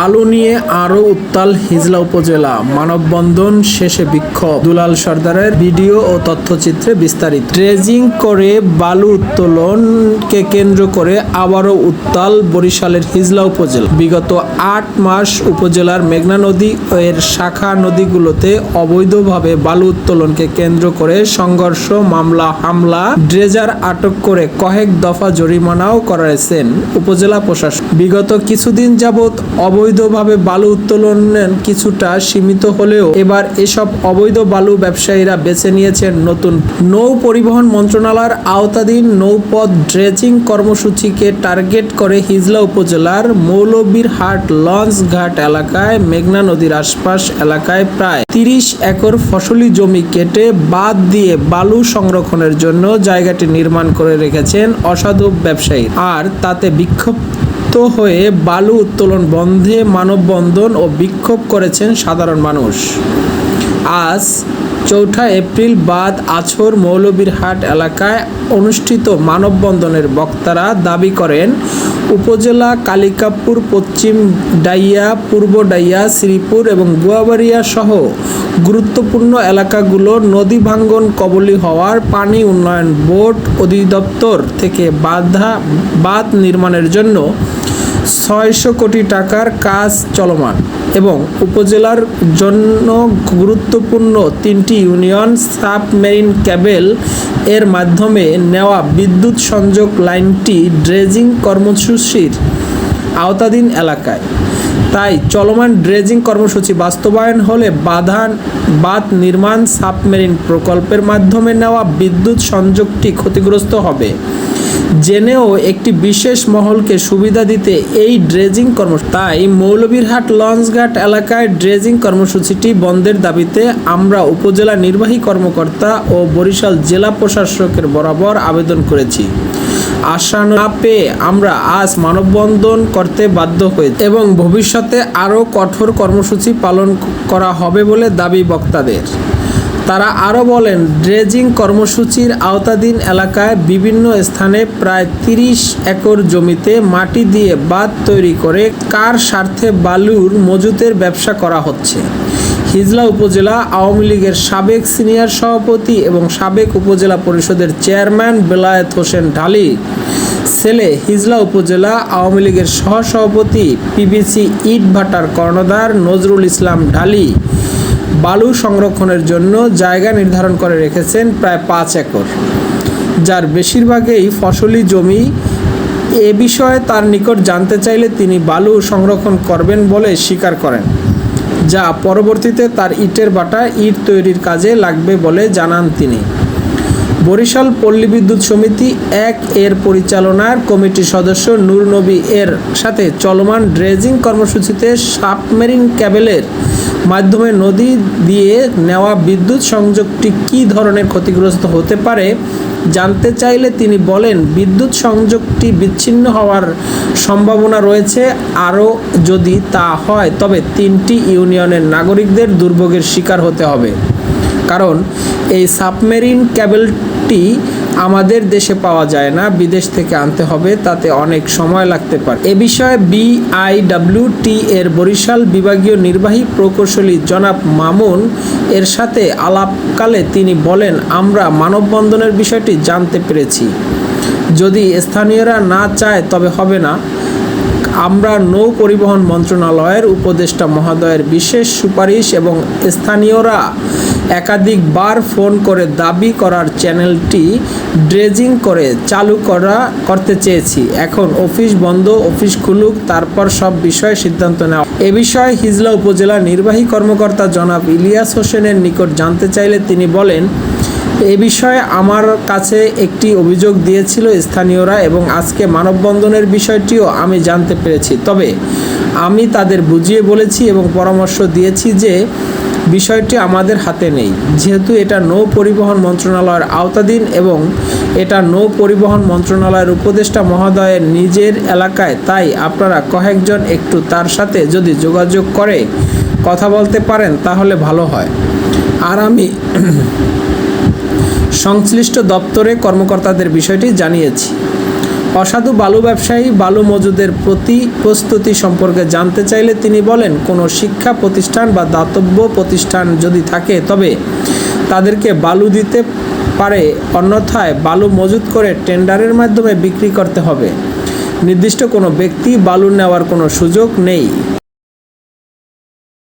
বালু নিয়ে আরও উত্তাল হিজলা উপজেলা। মানববন্ধন শেষে বিক্ষোভ। দুলাল সর্দারের ভিডিও ও তথ্যচিত্রে বিস্তারিত। ড্রেজিং করে বালু উত্তোলনকে কেন্দ্র করে আবারও উত্তাল বরিশালের হিজলা উপজেলা। বিগত আট মাস উপজেলার মেঘনা নদী ও এর শাখা নদীগুলোতে অবৈধভাবে বালু উত্তোলনকে কেন্দ্র করে সংঘর্ষ, মামলা, হামলা, ড্রেজার আটক করে কয়েক দফা জরিমানাও করেছেন উপজেলা প্রশাসন বিগত কিছুদিন যাবৎ অবৈধভাবে বালু উত্তোলনের কিছুটা সীমিত হলেও এবার এসব অবৈধ বালু ব্যবসায়ীরা বেছে নিয়েছেন নতুন নৌ পরিবহন মন্ত্রণালয়ের আওতাধীন নৌপথ ড্রেজিং কর্মসূচিকে টার্গেট করে হিজলা উপজেলার মৌলবীরহাট লঞ্চ ঘাট এলাকায় মেঘনা নদীর আশপাশ এলাকায় প্রায় তিরিশ একর ফসলি জমি কেটে বাদ দিয়ে বালু সংরক্ষণের জন্য জায়গাটি নির্মাণ করে রেখেছেন অসাধু ব্যবসায়ী আর তাতে বিক্ষুব্ধ হয়ে বালু উত্তোলন বন্ধে মানববন্ধন ও বিক্ষোভ করেছেন সাধারণ মানুষ। আজ, চৌঠা এপ্রিল বাদ আছর মৌলবীরহাট এলাকায় অনুষ্ঠিত মানববন্ধনের বক্তারা দাবি করেন, উপজেলা কালিকাপুর, পশ্চিম ডাইয়া, পূর্ব ডাইয়া, শ্রীপুর এবং গুয়াবাড়িয়া সহ গুরুত্বপূর্ণ এলাকাগুলো নদী ভাঙ্গন কবলী হওয়ার পানি উন্নয়ন বোর্ড অধিদপ্তর থেকে বাধা, বাঁধ নির্মাণের জন্য ছয়শো কোটি টাকার কাজ চলমান এবং উপজেলার জন্য গুরুত্বপূর্ণ তিনটি ইউনিয়ন সাবমেরিন ক্যাবেল এর মাধ্যমে নেওয়া বিদ্যুৎ সংযোগ লাইনটি ড্রেজিং কর্মসূচির আওতাধীন এলাকায়। তাই চলমান ড্রেজিং কর্মসূচি বাস্তবায়ন হলে বাধা বাঁধ নির্মাণ সাবমেরিন প্রকল্পের মাধ্যমে নেওয়া বিদ্যুৎ সংযোগটি ক্ষতিগ্রস্ত হবে। জেনেও একটি বিশেষ মহলকে সুবিধা দিতে এই ড্রেজিং কর্ম তাই মৌলভীরহাট লঞ্চঘাট এলাকায় ড্রেজিং কর্মসূচিটি বন্ধের দাবিতে আমরা উপজেলা নির্বাহী কর্মকর্তা ও বরিশাল জেলা প্রশাসকের বরাবর আবেদন করেছি। আশা না পেয়ে আমরা আজ মানববন্ধন করতে বাধ্য হয়েছি এবং ভবিষ্যতে আরও কঠোর কর্মসূচি পালন করা হবে বলে দাবি বক্তাদের। তারা আরও বলেন, ড্রেজিং কর্মসূচির আওতাধীন এলাকায় বিভিন্ন স্থানে প্রায় তিরিশ একর জমিতে মাটি দিয়ে বাঁধ তৈরি করে কার স্বার্থে বালুর মজুতের ব্যবসা করা হচ্ছে। হিজলা উপজেলা আওয়ামী লীগের সাবেক সিনিয়র সভাপতি এবং সাবেক উপজেলা পরিষদের চেয়ারম্যান বেলায়েত হোসেন ঢালি। ছেলে হিজলা উপজেলা আওয়ামী লীগের সহসভাপতি পিবিসি ইট ভাটার কর্ণধার নজরুল ইসলাম ঢালি। বালু সংরক্ষণের জন্য জায়গা নির্ধারণ করে রেখেছেন প্রায় পাঁচ একর। যার বেশিরভাগই ফসলি জমি। এ বিষয়ে তার নিকট জানতে চাইলে তিনি বালু সংরক্ষণ করবেন বলে স্বীকার করেন। যা পরবর্তীতে তার ইটের বাটা ইট তৈরির কাজে লাগবে বলে জানান তিনি। বরিশাল পল্লী বিদ্যুৎ সমিতি এক এর পরিচালনার কমিটির সদস্য নূর নবী এর সাথে চলমান ড্রেজিং কর্মসূচিতে সাবমেরিন ক্যাবেলের মাধ্যমে নদী দিয়ে নেওয়া বিদ্যুৎ সংযোগটি কী ধরনের ক্ষতিগ্রস্ত হতে পারে জানতে চাইলে তিনি বলেন, বিদ্যুৎ সংযোগটি বিচ্ছিন্ন হওয়ার সম্ভাবনা রয়েছে। আরও যদি তা হয়, তবে তিনটি ইউনিয়নের নাগরিকদের দুর্ভোগের শিকার হতে হবে। কারণ, এই সাবমেরিন ক্যাবেলটি আমাদের দেশে পাওয়া যায় না, বিদেশ থেকে আনতে হবে, তাতে অনেক সময় লাগতে পারে। এ বিষয়ে বিআইডব্লিউটি এর বরিশাল বিভাগীয় নির্বাহী প্রকৌশলী জনাব মামুন এর সাথে আলাপকালে তিনি বলেন, আমরা মানববন্ধনের বিষয়টি জানতে পেরেছি। যদি স্থানীয়রা না চায়, তবে হবে না। আমরা নৌ পরিবহন মন্ত্রণালয়ের উপদেষ্টা মহোদয়ের বিশেষ সুপারিশ এবং স্থানীয়রা একাধিকবার ফোন করে দাবি করার চ্যানেলটি ড্রেজিং করে চালু করা, করতে চেয়েছি। এখন অফিস বন্ধ, অফিস খুলুক, তারপর সব বিষয়ে সিদ্ধান্ত নেওয়া। এ বিষয়ে হিজলা উপজেলা নির্বাহী কর্মকর্তা জনাব ইলিয়াস হোসেনের নিকট জানতে চাইলে তিনি বলেন, এ বিষয়ে আমার কাছে একটি অভিযোগ দিয়েছিল স্থানীয়রা এবং আজকে মানববন্ধনের বিষয়টিও আমি জানতে পেরেছি। তবে আমি তাদের বুঝিয়ে বলেছি এবং পরামর্শ দিয়েছি যে বিষয়টি আমাদের হাতে নেই। যেহেতু এটা নৌ পরিবহন মন্ত্রণালয়ের আওতাধীন এবং এটা নৌ পরিবহন মন্ত্রণালয়ের উপদেষ্টা মহোদয়ের নিজের এলাকায়, তাই আপনারা কয়েকজন একটু তার সাথে যদি যোগাযোগ করে কথা বলতে পারেন, তাহলে ভালো হয়। আর আমি সংশ্লিষ্ট দপ্তরে কর্মকর্তাদের বিষয়টি জানিয়েছি। অসাধু বালু ব্যবসায়ী বালু মজুদের প্রতি প্রস্তুতি সম্পর্কে জানতে চাইলে তিনি বলেন, কোনো শিক্ষা প্রতিষ্ঠান বা দাতব্য প্রতিষ্ঠান যদি থাকে, তবে তাদেরকে বালু দিতে পারে, অন্যথায় বালু মজুদ করে টেন্ডারের মাধ্যমে বিক্রি করতে হবে। নির্দিষ্ট কোনো ব্যক্তি বালু নেওয়ার কোনো সুযোগ নেই।